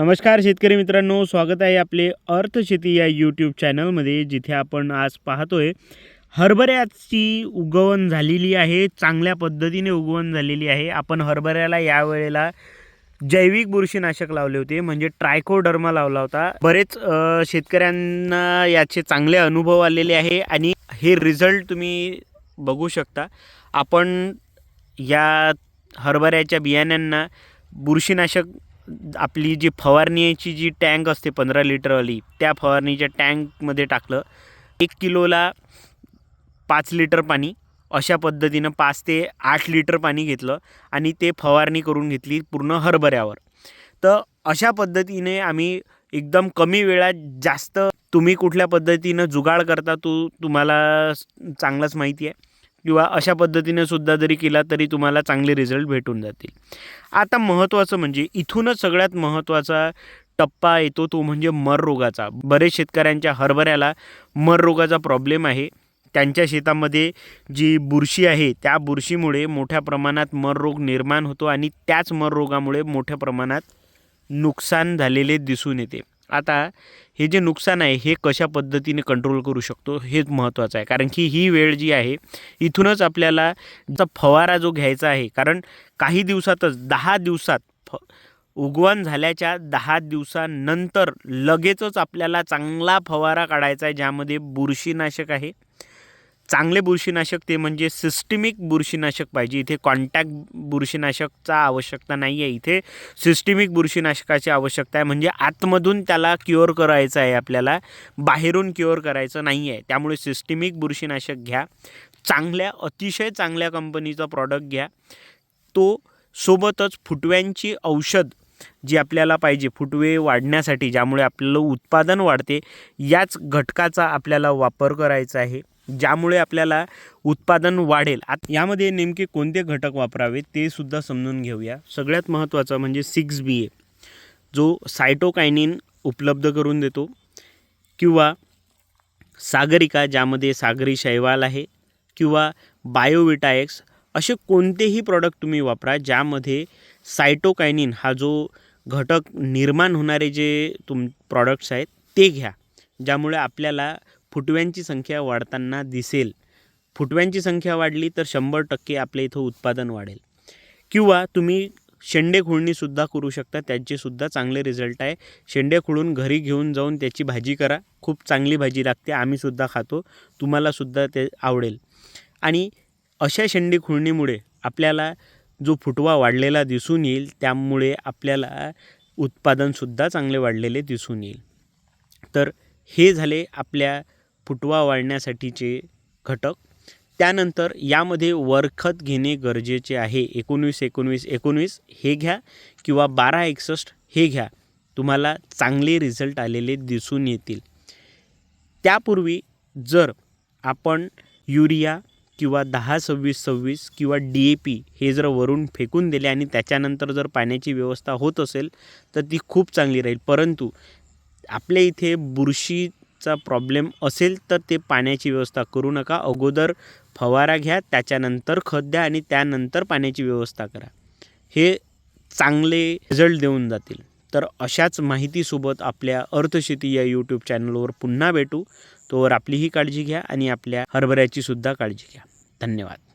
नमस्कार शेतकरी मित्रांनो स्वागत आहे आपले अर्थशेती या यूट्यूब चॅनलमध्ये जिथे आपण आज पाहतोय हरभऱ्याची उगवण झालेली आहे चांगल्या पद्धतीने उगवण झालेली आहे. आपण हरभऱ्याला यावेळेला जैविक बुरशीनाशक लावले होते म्हणजे ट्रायकोडर्मा लावला होता. बरेच शेतकऱ्यांना याचे चांगले अनुभव आलेले आहे आणि हे रिझल्ट तुम्ही बघू शकता. आपण या हरभऱ्याच्या बियाण्यांना बुरशीनाशक आपली जी फवारणीची जी टँक असते पंधरा लिटरवाली त्या फवारणीच्या टँकमध्ये टाकलं. एक किलोला पाच लिटर पाणी अशा पद्धतीनं पाच ते आठ लिटर पाणी घेतलं आणि ते फवारणी करून घेतली पूर्ण हरभऱ्यावर. तर अशा पद्धतीने आम्ही एकदम कमी वेळात जास्त तुम्ही कुठल्या पद्धतीनं जुगाड करता तो तुम्हाला चांगलंच माहिती आहे. किंवा अशा पद्धतीने सुद्धा जरी केला तरी तुम्हाला चांगले रिझल्ट भेटून जातील. आता महत्त्वाचं म्हणजे इथूनच सगळ्यात महत्त्वाचा टप्पा येतो तो म्हणजे मर रोगाचा. बरेच शेतकऱ्यांच्या हरभऱ्याला मर रोगाचा प्रॉब्लेम आहे. त्यांच्या शेतामध्ये जी बुरशी आहे त्या बुरशीमुळे मोठ्या प्रमाणात मर रोग निर्माण होतो आणि त्याच मर रोगामुळे मोठ्या प्रमाणात नुकसान झालेले दिसून येते. आता हे जे नुकसान आहे हे कशा पद्धतीने कंट्रोल करू शकतो हेच महत्त्वाचं आहे. कारण की ही वेळ जी आहे इथूनच आपल्याला फवारा जो घ्यायचा आहे कारण काही दिवसातच दहा दिवसात फ उगवण झाल्याच्या दहा दिवसानंतर लगेचच आपल्याला चांगला फवारा काढायचा आहे ज्यामध्ये बुरशीनाशक आहे चांगले बुरशीनाशक ते म्हणजे सिस्टमिक बुरशीनाशक पाहिजे. इथे कॉन्टॅक्ट बुरशीनाशकचा आवश्यकता नाही आहे इथे सिस्टमिक बुरशीनाशकाची आवश्यकता आहे. म्हणजे आतमधून त्याला क्युअर करायचं आहे आपल्याला. बाहेरून क्युअर करायचं नाही आहे त्यामुळे सिस्टमिक बुरशीनाशक घ्या. चांगल्या अतिशय चांगल्या कंपनीचा प्रॉडक्ट घ्या. तो सोबतच फुटव्यांची औषध जी आपल्याला पाहिजे फुटवे वाढण्यासाठी ज्यामुळे आपलं उत्पादन वाढते याच घटकाचा आपल्याला वापर करायचा आहे. ज्यामुळे आपल्याला उत्पादन वाढेल. आत यामध्ये नेमके कोणते घटक वापरावे ते सुद्धा समजून घेऊया. सगळ्यात महत्त्वाचं म्हणजे सिक्स बी ए जो सायटोकायनिन उपलब्ध करून देतो किंवा सागरिका ज्यामध्ये सागरी शैवाल आहे किंवा बायोविटाएक्स असे कोणतेही प्रॉडक्ट तुम्ही वापरा ज्यामध्ये सायटोकायनिन हा जो घटक निर्माण होणारे जे तुम प्रॉडक्ट्स आहेत ते घ्या. ज्यामुळे आपल्याला फुटव्यांची संख्या वाढताना दिसेल. फुटव्यांची संख्या वाढली तर शंभर टक्के आपल्या इथं उत्पादन वाढेल. किंवा तुम्ही शेंडे खुळणीसुद्धा करू शकता त्याचेसुद्धा चांगले रिझल्ट आहे. शेंडे खुळून घरी घेऊन जाऊन त्याची भाजी करा. खूप चांगली भाजी लागते आम्हीसुद्धा खातो. तुम्हालासुद्धा ते आवडेल. आणि अशा शेंडे खुळणीमुळे आपल्याला जो फुटवा वाढलेला दिसून येईल त्यामुळे आपल्याला उत्पादनसुद्धा चांगले वाढलेले दिसून येईल. तर हे झाले आपल्या फुटवा वाढण्यासाठीचे घटक. त्यानंतर यामध्ये वरखत घेणे गरजेचे आहे. एकोणवीस एकोणवीस एकोणवीस हे घ्या किंवा बारा एकसष्ट हे घ्या. तुम्हाला चांगले रिझल्ट आलेले दिसून येतील. त्यापूर्वी जर आपण युरिया किंवा दहा सव्वीस सव्वीस किंवा डी ए पी हे जर वरून फेकून दिले आणि त्याच्यानंतर जर पाण्याची व्यवस्था होत असेल तर ती खूप चांगली राहील. परंतु आपल्या इथे चा प्रॉब्लेम असेल तर ते पाण्याची व्यवस्था करू नका. अगोदर फवारा घ्या त्याच्यानंतर खत द्या आणि त्यानंतर पाण्याची व्यवस्था करा. हे चांगले रिझल्ट देऊन जातील. तर अशाच माहितीसोबत आपल्या अर्थशेती या यूट्यूब चॅनलवर पुन्हा भेटू. तोवर आपलीही काळजी घ्या आणि आपल्या हरभऱ्याचीसुद्धा काळजी घ्या. धन्यवाद.